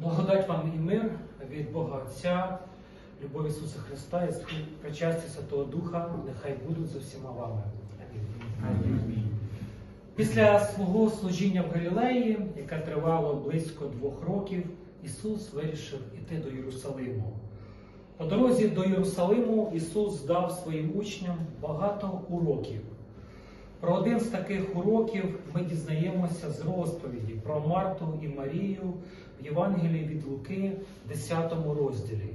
Благодать вам і мир від Бога Отця, любов Ісуса Христа і причастя Святого Духа, нехай будуть за всіма вами. Амінь. Після свого служіння в Галілеї, яке тривало близько двох років, Ісус вирішив іти до Єрусалиму. По дорозі до Єрусалиму Ісус дав своїм учням багато уроків. Про один з таких уроків ми дізнаємося з розповіді про Марту і Марію Євангелії від Луки, 10 розділі.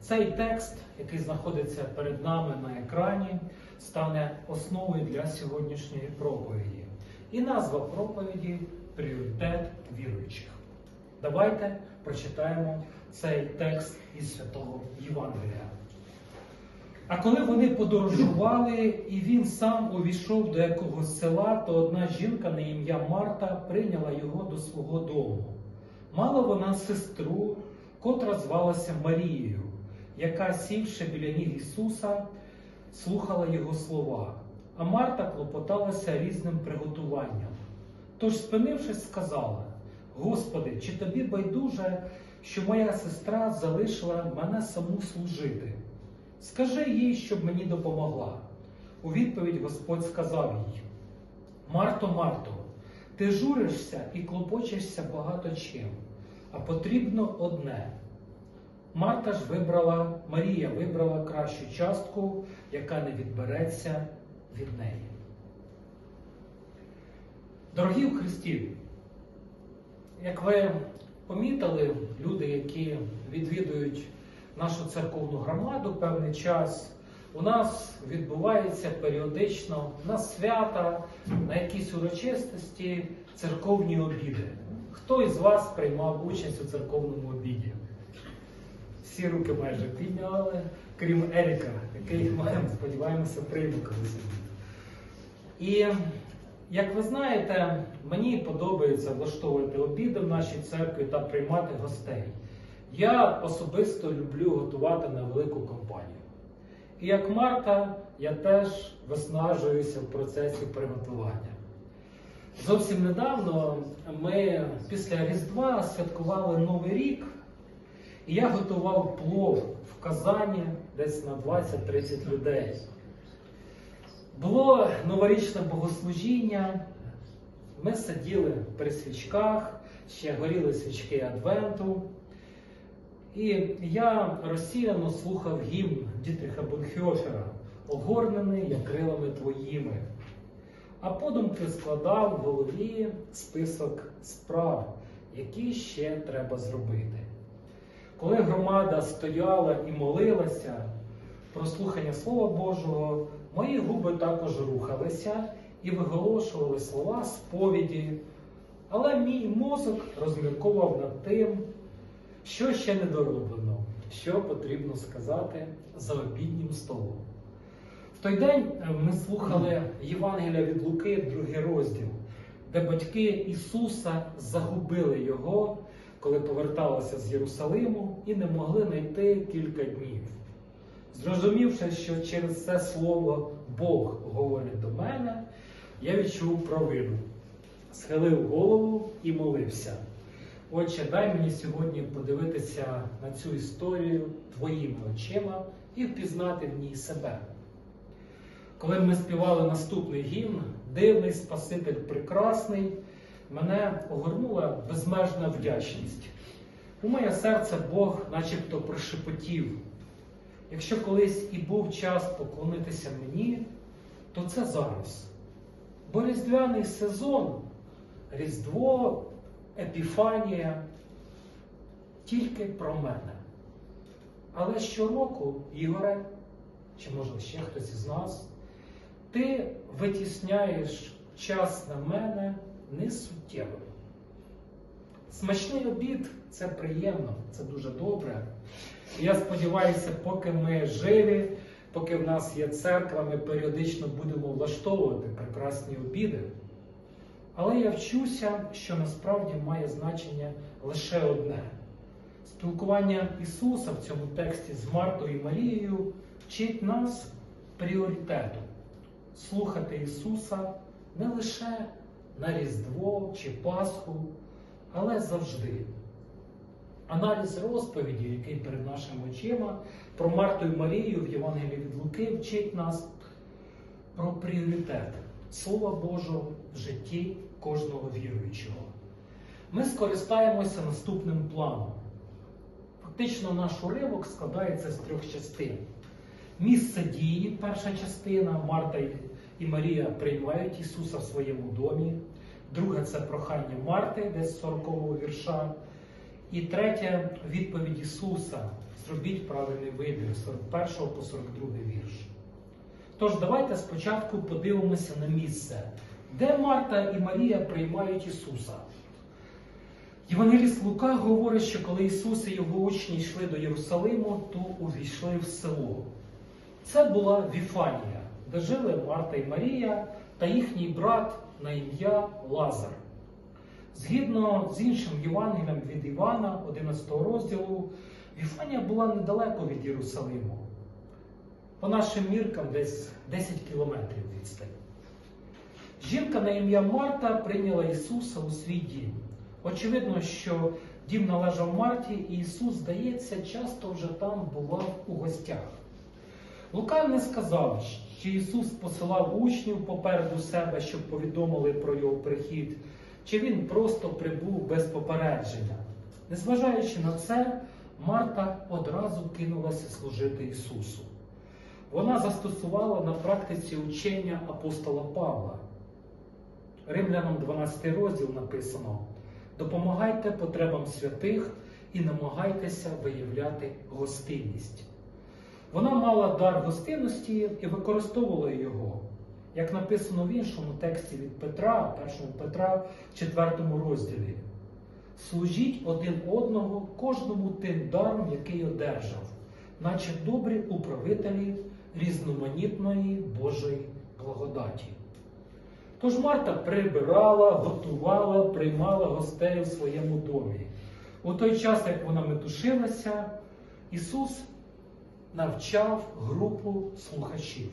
Цей текст, який знаходиться перед нами на екрані, стане основою для сьогоднішньої проповіді. І назва проповіді Пріоритет віруючих. Давайте прочитаємо цей текст із святого Євангелія. А коли вони подорожували, і він сам увійшов до якогось села, то одна жінка на ім'я Марта прийняла його до свого дому. Мала вона сестру, котра звалася Марією, яка, сівши біля ніг Ісуса, слухала його слова. А Марта клопоталася різним приготуванням. Тож, спинившись, сказала: Господи, чи тобі байдуже, що моя сестра залишила мене саму служити? Скажи їй, щоб мені допомогла. У відповідь Господь сказав їй: Марто, Марто, ти журишся і клопочешся багато чим, а потрібно одне. Марта ж вибрала, Марія вибрала кращу частку, яка не відбереться від неї. Дорогі в Христі, як ви помітили, люди, які відвідують нашу церковну громаду певний час, у нас відбувається періодично на свята, на якісь урочистості церковні обіди. Хто із вас приймав участь у церковному обіді? Всі руки майже підняли, крім Еріка, який ми сподіваємося прийме колись. І як ви знаєте, мені подобається влаштовувати обіди в нашій церкві та приймати гостей. Я особисто люблю готувати на велику компанію. І як Марта, я теж виснажуюся в процесі приготування. Зовсім недавно ми після Різдва святкували Новий рік, і я готував плов в Казані десь на 20-30 людей. Було новорічне богослужіння, ми сиділи при свічках, ще горіли свічки Адвенту. І я розсіяно слухав гімн Дітріха Бонхьофера Огорнений я крилами твоїми. А подумки складав в голові список справ, які ще треба зробити. Коли громада стояла і молилася про слухання Слова Божого, мої губи також рухалися і виголошували слова сповіді, але мій мозок розмірковував над тим, що ще не дороблено, що потрібно сказати за обіднім столом. Той день ми слухали Євангелія від Луки, другий розділ, де батьки Ісуса загубили Його, коли поверталися з Єрусалиму і не могли знайти кілька днів. Зрозумівши, що через це слово Бог говорить до мене, я відчув провину, схилив голову і молився. Отче, дай мені сьогодні подивитися на цю історію твоїми очима і впізнати в ній себе. Коли ми співали наступний гімн, дивний Спаситель прекрасний, мене огорнула безмежна вдячність. У моє серце Бог начебто прошепотів. Якщо колись і був час поклонитися мені, то це зараз. Бо різдвяний сезон, Різдво, Епіфанія тільки про мене. Але щороку, Ігоре, чи може ще хтось із нас, ти витісняєш час на мене несуттєво. Смачний обід це приємно, це дуже добре. Я сподіваюся, поки ми живі, поки в нас є церква, ми періодично будемо влаштовувати прекрасні обіди. Але я вчуся, що насправді має значення лише одне. Спілкування Ісуса в цьому тексті з Мартою і Марією вчить нас пріоритету слухати Ісуса не лише на Різдво чи Пасху, але завжди. аналіз розповіді, який перед нашими очима про Марту і Марію в Євангелії від Луки вчить нас про пріоритет Слова Божого в житті кожного віруючого. Ми скористаємося наступним планом. Фактично, наш уривок складається з трьох частин. Місце дії, перша частина, Марта і Марія приймають Ісуса в своєму домі. Друге це прохання Марти, десь з 40-го вірша. І третє відповідь Ісуса. Зробіть правильний вибір з 41 по 42 вірш. Тож, давайте спочатку подивимося на місце, де Марта і Марія приймають Ісуса. Євангеліст Лука говорить, що коли Ісус і його учні йшли до Єрусалиму, то увійшли в село. Це була Віфанія, де жили Марта і Марія та їхній брат на ім'я Лазар. Згідно з іншим Євангелієм від Івана, 11 розділу, Віфанія була недалеко від Єрусалиму. По нашим міркам десь 10 кілометрів відстань. Жінка на ім'я Марта прийняла Ісуса у свій дім. Очевидно, що дім належав Марті, і Ісус, здається, часто вже там бував у гостях. Лука не сказав, чи Ісус посилав учнів попереду себе, щоб повідомили про його прихід, чи Він просто прибув без попередження. Незважаючи на це, Марта одразу кинулася служити Ісусу. Вона застосувала на практиці учення апостола Павла. Римлянам 12 розділ написано: допомагайте потребам святих і намагайтеся виявляти гостинність. Вона мала дар гостинності і використовувала його, як написано в іншому тексті від Петра, 1 Петра, 4 розділі. Служіть один одного кожному тим даром, який одержав, наче добрі управителі різноманітної Божої благодаті. Тож Марта прибирала, готувала, приймала гостей у своєму домі. У той час, як вона метушилася, Ісус навчав групу слухачів.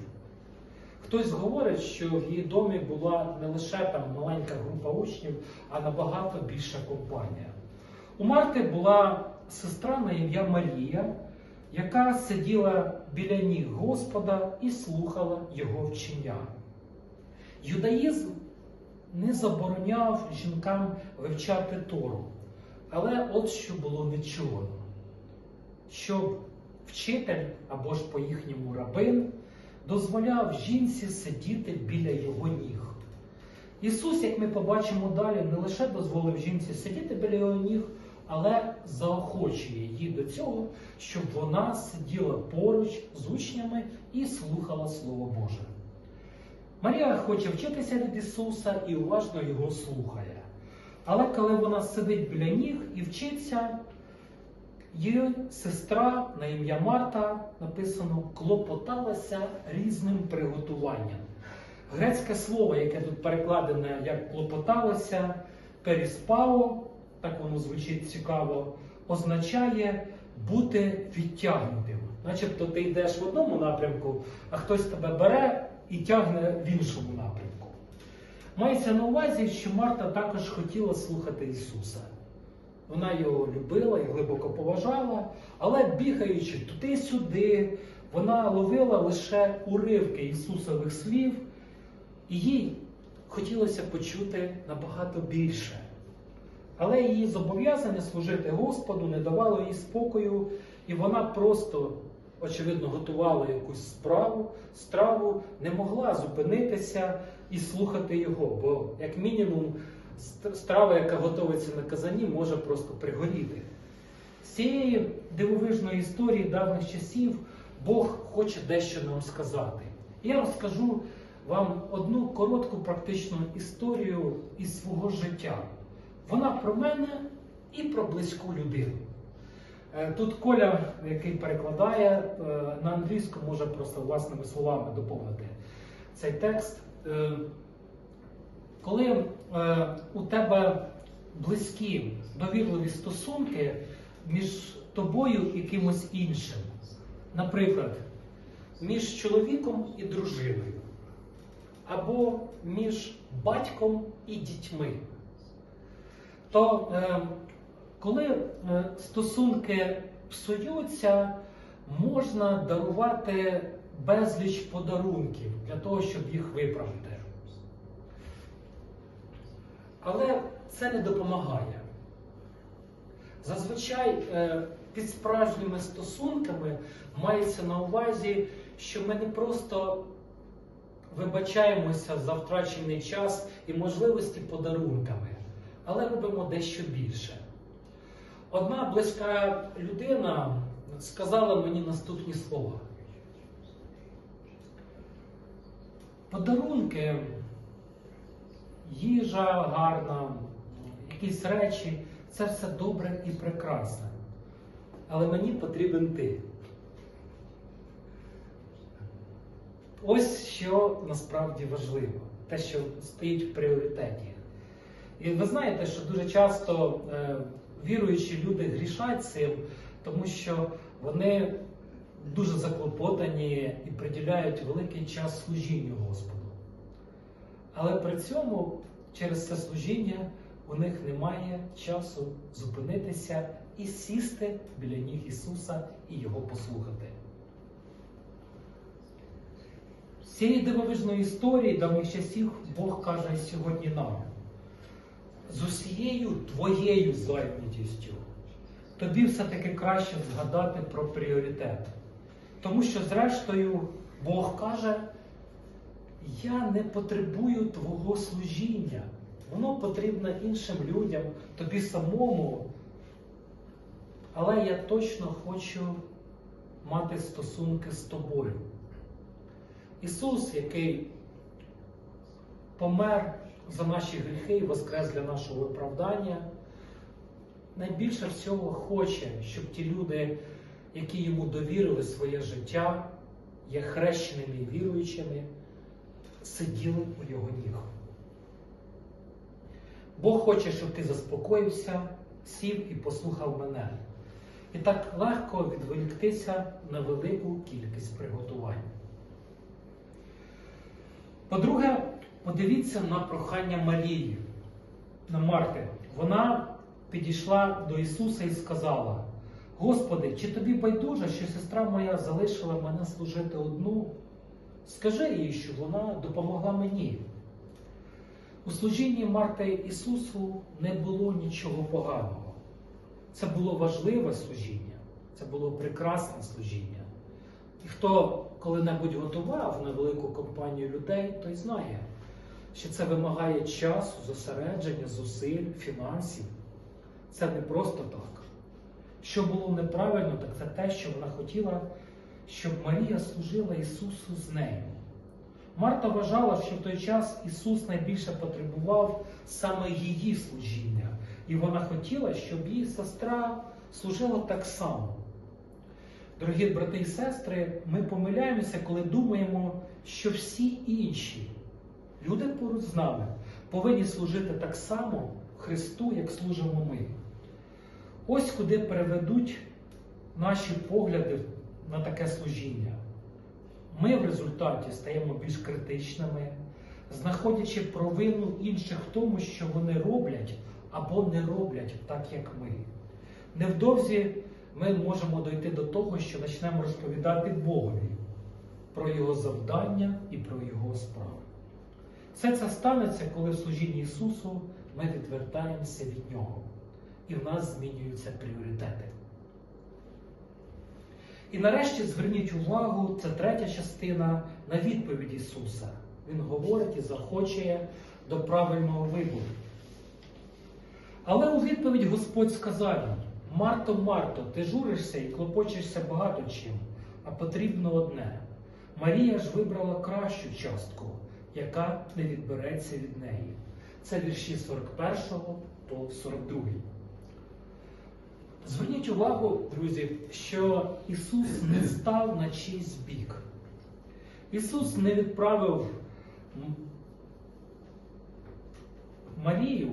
Хтось говорить, що в її домі була не лише там маленька група учнів, а набагато більша компанія. У Марти була сестра на ім'я Марія, яка сиділа біля ніг Господа і слухала його вчення. Юдаїзм не забороняв жінкам вивчати Тору, але от що було нечувано, щоб вчитель або ж по-їхньому рабин дозволяв жінці сидіти біля його ніг. Ісус, як ми побачимо далі, не лише дозволив жінці сидіти біля його ніг, але заохочує її до цього, щоб вона сиділа поруч з учнями і слухала Слово Боже. Марія хоче вчитися від Ісуса і уважно його слухає. Але коли вона сидить біля ніг і вчиться, її сестра на ім'я Марта написано клопоталася різним приготуванням. Грецьке слово, яке тут перекладене як клопоталося, періспао, так воно звучить цікаво, означає бути відтягнутим. Начебто ти йдеш в одному напрямку, а хтось тебе бере і тягне в іншому напрямку. Мається на увазі, що Марта також хотіла слухати Ісуса. Вона його любила і глибоко поважала, але бігаючи туди-сюди, вона ловила лише уривки Ісусових слів, і їй хотілося почути набагато більше. Але її зобов'язання служити Господу не давало їй спокою, і вона просто, очевидно, готувала якусь справу, страву, не могла зупинитися і слухати його, бо, як мінімум, страва, яка готується на казані, може просто пригоріти. З цієї дивовижної історії давніх часів Бог хоче дещо нам сказати. Я розкажу вам одну коротку практичну історію із свого життя. Вона про мене і про близьку людину. Е, Тут Коля, який перекладає е, на англійську, може просто власними словами доповнити цей текст. Е, Коли у тебе близькі довірливі стосунки між тобою і кимось іншим, наприклад, між чоловіком і дружиною, або між батьком і дітьми, то е, коли е, стосунки псуються, можна дарувати безліч подарунків для того, щоб їх виправити. Але це не допомагає. Зазвичай е, під справжніми стосунками мається на увазі, що ми не просто вибачаємося за втрачений час і можливості подарунками, але робимо дещо більше. Одна близька людина сказала мені наступні слова. Подарунки, їжа гарна, якісь речі це все добре і прекрасне. Але мені потрібен ти. Ось що насправді важливо, те, що стоїть в пріоритеті. І ви знаєте, що дуже часто е, віруючі люди грішать цим, тому що вони дуже заклопотані і приділяють великий час служінню Господу. Але при цьому через це служіння у них немає часу зупинитися і сісти біля ніг Ісуса і Його послухати. Цієї дивовижної історії давніх часів Бог каже сьогодні нам: з усією твоєю зайнятістю тобі все-таки краще згадати про пріоритет. Тому що, зрештою, Бог каже, я не потребую твого служіння. Воно потрібно іншим людям, тобі самому. Але я точно хочу мати стосунки з тобою. Ісус, який помер за наші гріхи і воскрес для нашого виправдання, найбільше всього хоче, щоб ті люди, які йому довірили своє життя, є хрещеними і віруючими, сиділи у його ніг. Бог хоче, щоб ти заспокоївся, сів і послухав мене. І так легко відволіктися на велику кількість приготувань. По-друге, подивіться на прохання Марії, на Марти. Вона підійшла до Ісуса і сказала: Господи, чи тобі байдуже, що сестра моя залишила мене служити одну? Скажи їй, що вона допомогла мені. У служінні Марти Ісусу не було нічого поганого. Це було важливе служіння, це було прекрасне служіння. І хто коли-небудь готував на велику компанію людей, той знає, що це вимагає часу, зосередження, зусиль, фінансів. Це не просто так. Що було неправильно, так це те, що вона хотіла, щоб Марія служила Ісусу з нею. Марта вважала, що в той час Ісус найбільше потребував саме її служіння, і вона хотіла, щоб її сестра служила так само. Дорогі брати і сестри, ми помиляємося, коли думаємо, що всі інші люди поруч з нами повинні служити так само Христу, як служимо ми. Ось куди переведуть наші погляди на таке служіння. Ми в результаті стаємо більш критичними, знаходячи провину інших в тому, що вони роблять або не роблять так, як ми. Невдовзі ми можемо дойти до того, що почнемо розповідати Богові про Його завдання і про Його справи. Все це станеться, коли в служінні Ісусу ми відвертаємося від Нього, і в нас змінюються пріоритети. І нарешті зверніть увагу, це третя частина на відповідь Ісуса. Він говорить і захочує до правильного вибору. Але у відповідь Господь сказав їй, Марто, Марто, ти журишся і клопочешся багато чим, а потрібно одне. Марія ж вибрала кращу частку, яка не відбереться від неї. Це вірші 41 по 42. Зверніть увагу, друзі, що Ісус не став на чийсь бік. Ісус не відправив Марію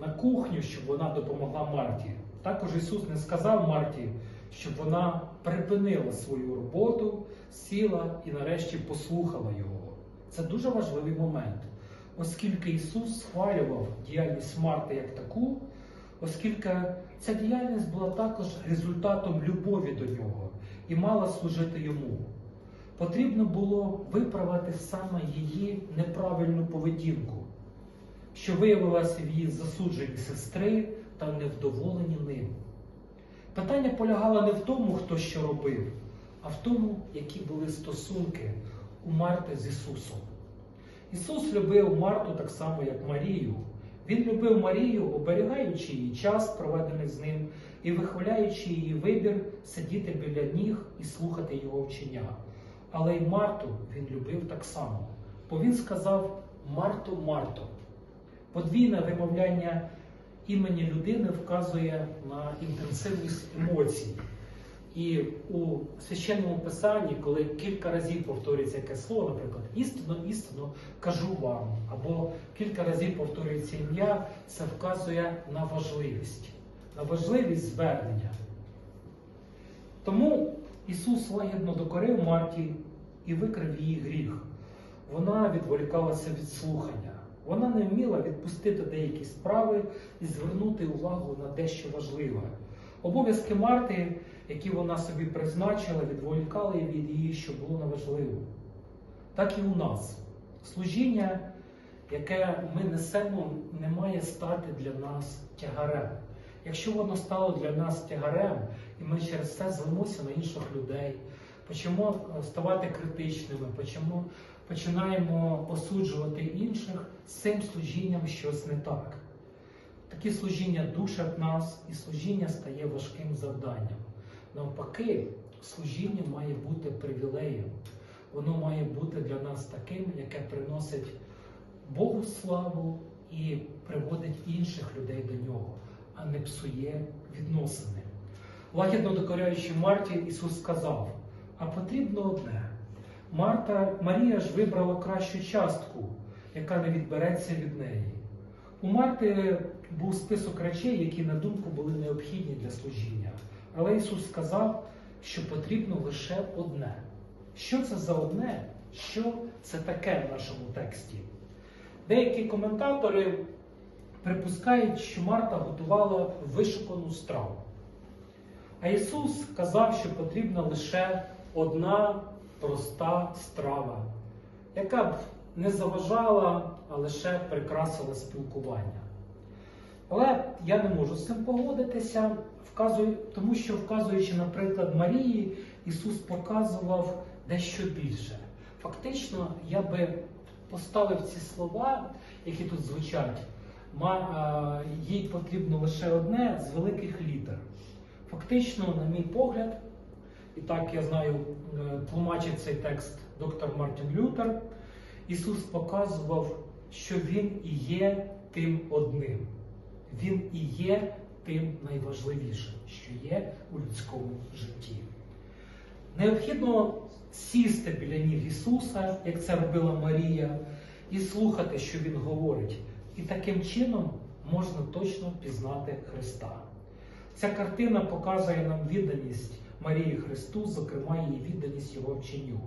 на кухню, щоб вона допомогла Марті. Також Ісус не сказав Марті, щоб вона припинила свою роботу, сіла і нарешті послухала Його. Це дуже важливий момент, оскільки Ісус схвалював діяльність Марти як таку, оскільки ця діяльність була також результатом любові до нього і мала служити йому. Потрібно було виправити саме її неправильну поведінку, що виявилася в її засудженні сестри та невдоволенні ним. Питання полягало не в тому, хто що робив, а в тому, які були стосунки у Марти з Ісусом. Ісус любив Марту так само, як Марію. Він любив Марію, оберігаючи її час, проведений з ним, і вихваляючи її вибір сидіти біля ніг і слухати його вчення. Але й Марту він любив так само, бо він сказав Марто, Марто. Подвійне вимовляння імені людини вказує на інтенсивність емоцій. І у священному писанні, коли кілька разів повторюється якесь слово, наприклад, істинно, істинно кажу вам, або кілька разів повторюється ім'я, це вказує на важливість, на важливість звернення. Тому Ісус лагідно докорив Марті і викрив її гріх. Вона відволікалася від слухання. Вона не вміла відпустити деякі справи і звернути увагу на дещо важливе. Обов'язки Марти, які вона собі призначила, відволікали від її, що було неважливо. Так і у нас. Служіння, яке ми несемо, не має стати для нас тягарем. Якщо воно стало для нас тягарем, і ми через це злимося на інших людей, почнемо ставати критичними, почнемо, починаємо осуджувати інших, з цим служінням щось не так. Такі служіння душать нас, і служіння стає важким завданням. Навпаки, служіння має бути привілеєм. Воно має бути для нас таким, яке приносить Богу славу і приводить інших людей до нього, а не псує відносини. Лагідно докоряючи Марті, Ісус сказав: а потрібно одне. Марта, Марія ж вибрала кращу частку, яка не відбереться від неї. У Марти був список речей, які, на думку, були необхідні для служіння. Але Ісус сказав, що потрібно лише одне. Що це за одне? Що це таке в нашому тексті? Деякі коментатори припускають, що Марта готувала вишукану страву. А Ісус казав, що потрібна лише одна проста страва, яка б не заважала, лише прикрасила спілкування. Але я не можу з цим погодитися, вказую, тому що, вказуючи, наприклад, Марії, Ісус показував дещо більше. Фактично, я би поставив ці слова, які тут звучать, е, їй потрібно лише одне з великих літер. Фактично, на мій погляд, і так я знаю, е, тлумачить цей текст доктор Мартін Лютер, Ісус показував, що Він і є тим одним. Він і є тим найважливішим, що є у людському житті. Необхідно сісти біля ніг Ісуса, як це робила Марія, і слухати, що Він говорить. І таким чином можна точно пізнати Христа. Ця картина показує нам відданість Марії Христу, зокрема її відданість Його вченню.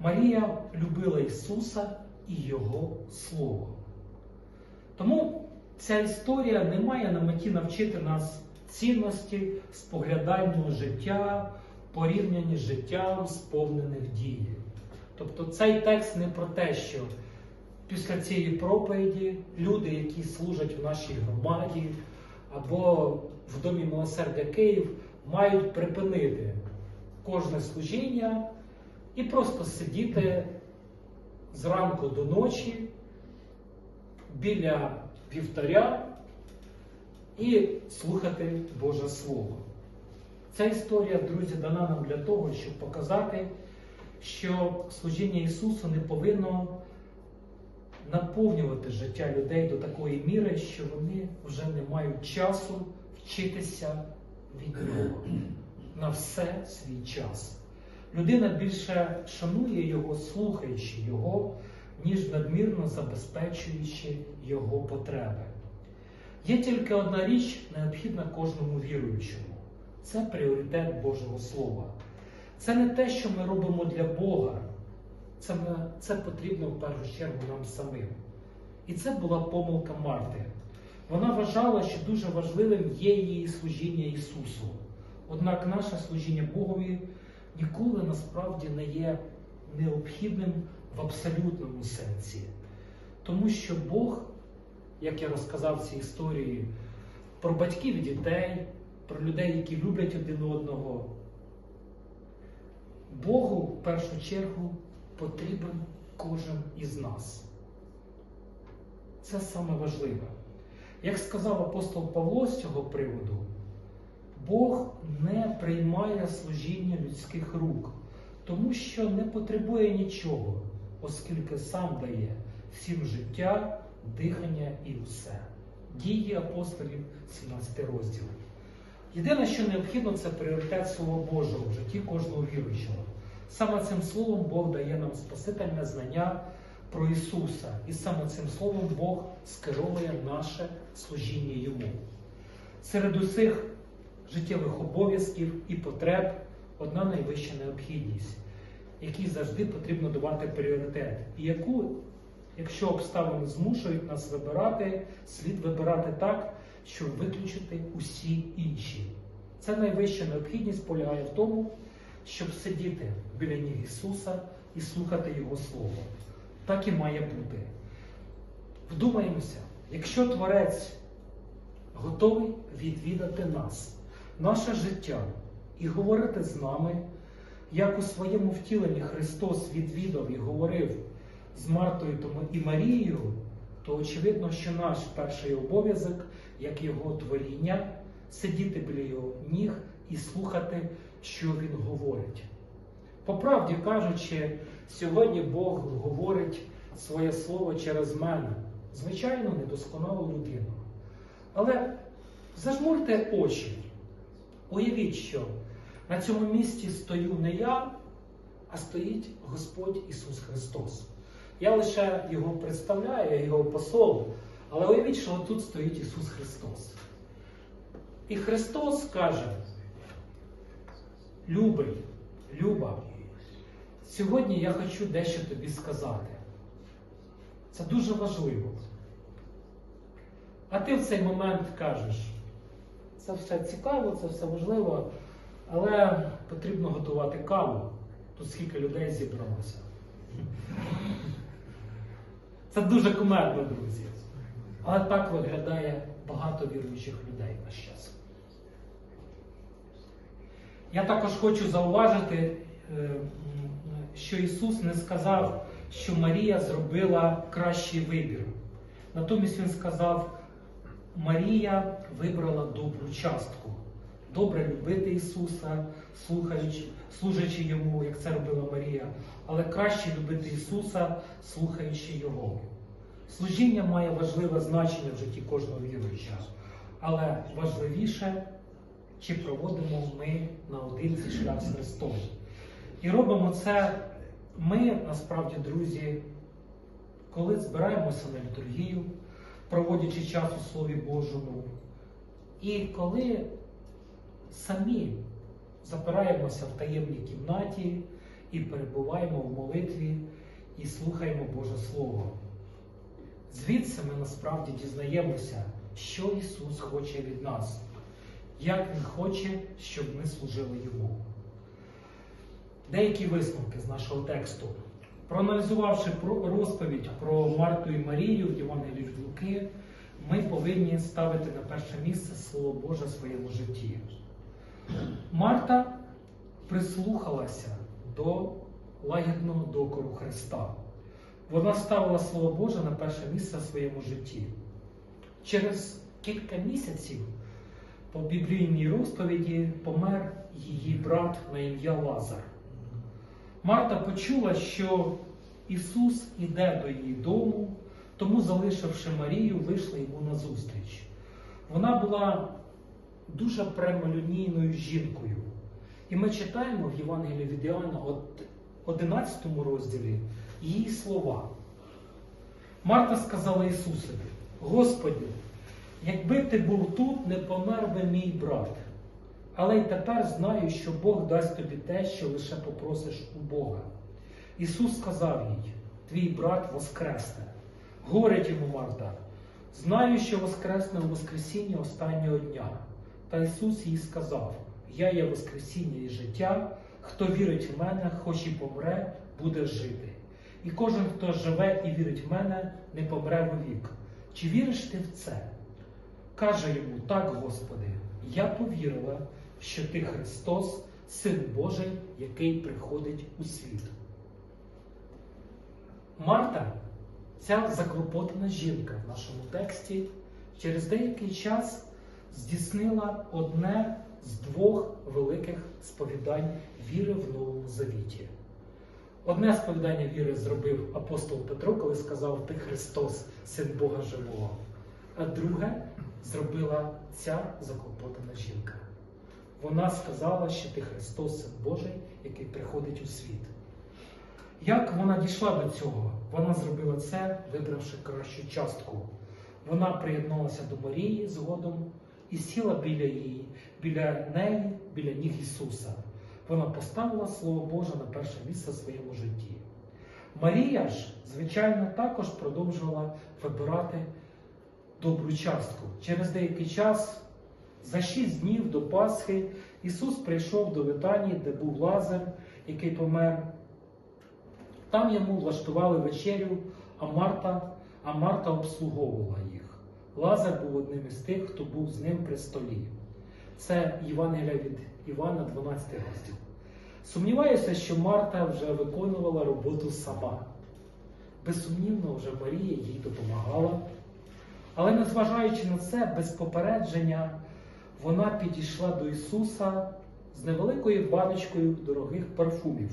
Марія любила Ісуса і Його Слово. Тому ця історія не має на меті навчити нас цінності споглядального життя, порівнянні з життям, сповнених дії. Тобто цей текст не про те, що після цієї проповіді люди, які служать в нашій громаді або в Домі Милосердя Київ, мають припинити кожне служіння і просто сидіти зранку до ночі біля вівтаря і слухати Боже Слово. Ця історія, друзі, дана нам для того, щоб показати, що служіння Ісусу не повинно наповнювати життя людей до такої міри, що вони вже не мають часу вчитися від Нього на все свій час. Людина більше шанує Його, слухаючи Його, ніж надмірно забезпечуючи Його потреби. Є тільки одна річ, необхідна кожному віруючому це пріоритет Божого Слова. Це не те, що ми робимо для Бога, це, ми, це потрібно в першу чергу нам самим. І це була помилка Марти. Вона вважала, що дуже важливим є її служіння Ісусу. Однак наше служіння Богові ніколи насправді не є необхідним в абсолютному сенсі. Тому що Бог, як я розказав в цій історії, про батьків і дітей, про людей, які люблять один одного, Богу в першу чергу потрібен кожен із нас. Це саме важливе. Як сказав апостол Павло з цього приводу, Бог не приймає служіння людських рук, тому що не потребує нічого, оскільки сам дає всім життя, дихання і все. Дії апостолів, 17 розділ. Єдине, що необхідно, це пріоритет Слова Божого в житті кожного віруючого. Саме цим словом Бог дає нам спасительне знання про Ісуса, і саме цим словом Бог скеровує наше служіння Йому. Серед усіх життєвих обов'язків і потреб одна найвища необхідність, якій завжди потрібно давати пріоритет, і яку, якщо обставини змушують нас вибирати, слід вибирати так, щоб виключити усі інші. Це найвища необхідність полягає в тому, щоб сидіти біля ніг Ісуса і слухати Його Слово. Так і має бути. Вдумаємося, якщо Творець готовий відвідати нас, наше життя і говорити з нами, як у своєму втіленні Христос відвідав і говорив з Мартою і Марією, то очевидно, що наш перший обов'язок, як його творіння, сидіти біля його ніг і слухати, що він говорить. По правді кажучи, сьогодні Бог говорить своє слово через мене, звичайно, недосконалу людину. Але зажмурте очі, уявіть, що на цьому місці стою не я, а стоїть Господь Ісус Христос. Я лише Його представляю, Його посол, але уявіть, що тут стоїть Ісус Христос. І Христос каже, любий, люба, сьогодні я хочу дещо тобі сказати. Це дуже важливо. А ти в цей момент кажеш, це все цікаво, це все важливо, але потрібно готувати каву. Тут скільки людей зібралося. Це дуже кумедно, друзі. Але так виглядає багато віруючих людей на час. Я також хочу зауважити, е, що Ісус не сказав, що Марія зробила кращий вибір. Натомість Він сказав, Марія вибрала добру частку. Добре любити Ісуса, слухаючи, служачи Йому, як це робила Марія, але краще любити Ісуса, слухаючи Його. Служіння має важливе значення в житті кожного віруючого, але важливіше, чи проводимо ми наодинці шлях з Христом. І робимо це ми, насправді, друзі, коли збираємося на літургію, проводячи час у Слові Божому, і коли самі запираємося в таємній кімнаті і перебуваємо в молитві і слухаємо Боже Слово. Звідси ми насправді дізнаємося, що Ісус хоче від нас, як Він хоче, щоб ми служили Йому. Деякі висновки з нашого тексту. Проаналізувавши розповідь про Марту і Марію в Євангелії від Луки, ми повинні ставити на перше місце Слово Боже в своєму житті. Марта прислухалася до лагідного докору Христа. Вона ставила Слово Боже на перше місце в своєму житті. Через кілька місяців по біблійній розповіді помер її брат на ім'я Лазар. Марта почула, що Ісус іде до її дому, тому, залишивши Марію, вийшла йому на зустріч. Вона була дуже прямолінійною жінкою. І ми читаємо в Євангелії від Іоанна, 11 розділі, її слова. Марта сказала Ісусові: Господи, якби ти був тут, не помер би мій брат. Але й тепер знаю, що Бог дасть тобі те, що лише попросиш у Бога. Ісус сказав їй: Твій брат воскресне. Говорить йому Марта, Знаю, що воскресне у Воскресіння останнього дня. Та Ісус їй сказав: Я є Воскресіння і життя, хто вірить в мене, хоч і помре, буде жити. І кожен, хто живе і вірить в мене, не помре вовік. Чи віриш ти в це? Каже йому, так, Господи, я повірила, що ти Христос, Син Божий, який приходить у світ. Марта, ця заклопотана жінка в нашому тексті, через деякий час здійснила одне з двох великих сповідань віри в Новому Завіті. Одне сповідання віри зробив апостол Петро, коли сказав Ти Христос, Син Бога Живого. А друге зробила ця заклопотана жінка. Вона сказала, що ти Христос, Син Божий, який приходить у світ. Як вона дійшла до цього? Вона зробила це, вибравши кращу частку. Вона приєдналася до Марії згодом і сіла біля її, біля неї, біля ніг Ісуса. Вона поставила Слово Боже на перше місце в своєму житті. Марія ж, звичайно, також продовжувала вибирати добру частку. Через деякий час, за шість днів до Пасхи, Ісус прийшов до Витанії, де був Лазар, який помер. Там йому влаштували вечерю, а Марта, а Марта обслуговувала їх. Лазар був одним із тих, хто був з ним при столі. Це Євангелія від Івана, 12 розділ. Сумніваюся, що Марта вже виконувала роботу сама. Безсумнівно, вже Марія їй допомагала. Але незважаючи на це, без попередження, вона підійшла до Ісуса з невеликою баночкою дорогих парфумів.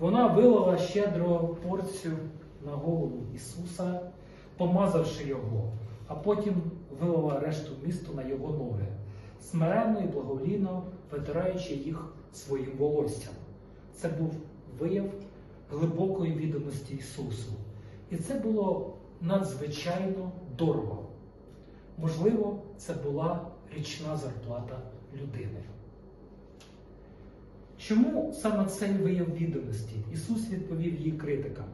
Вона вилила щедро порцію на голову Ісуса, помазавши його, а потім вилила решту місту на його ноги, смиренно і благовійно витираючи їх своїм волоссям. Це був вияв глибокої відданості Ісусу. І це було надзвичайно дорого. Можливо, це була річна зарплата людини. Чому саме цей вияв відданості? Ісус відповів її критикам.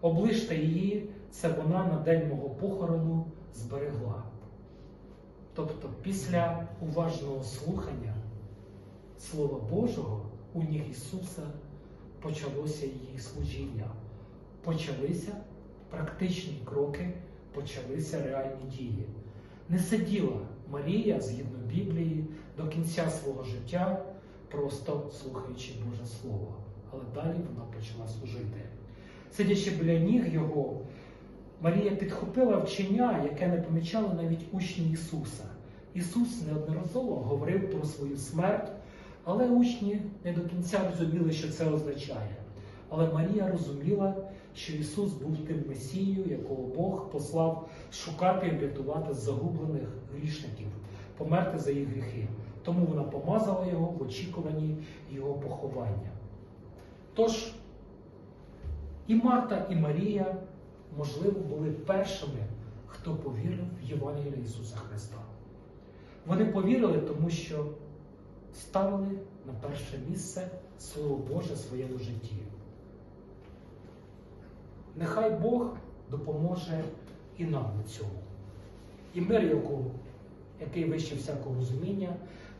Оближте її, це вона на день мого похорону зберегла. Тобто, після уважного слухання Слова Божого у ніг Ісуса почалося її служіння. Почалися практичні кроки, почалися реальні дії. Не сиділа Марія, згідно Біблії, до кінця свого життя, просто слухаючи Боже Слово. Але далі вона почала служити. Сидячи біля ніг Його, Марія підхопила вчення, яке не помічали навіть учні Ісуса. Ісус неодноразово говорив про свою смерть, але учні не до кінця розуміли, що це означає. Але Марія розуміла, що Ісус був тим Месією, якого Бог послав шукати і врятувати загублених грішників, померти за їх гріхи. Тому вона помазала його в очікуванні його поховання. Тож і Марта, і Марія, можливо, були першими, хто повірив в Євангеліє Ісуса Христа. Вони повірили, тому що ставили на перше місце Слово Боже в своєму житті. Нехай Бог допоможе і нам у цьому. І мир, якого, який вище всякого розуміння,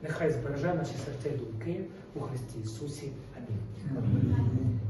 нехай збереже наші серця і думки у Христі Ісусі. Амінь.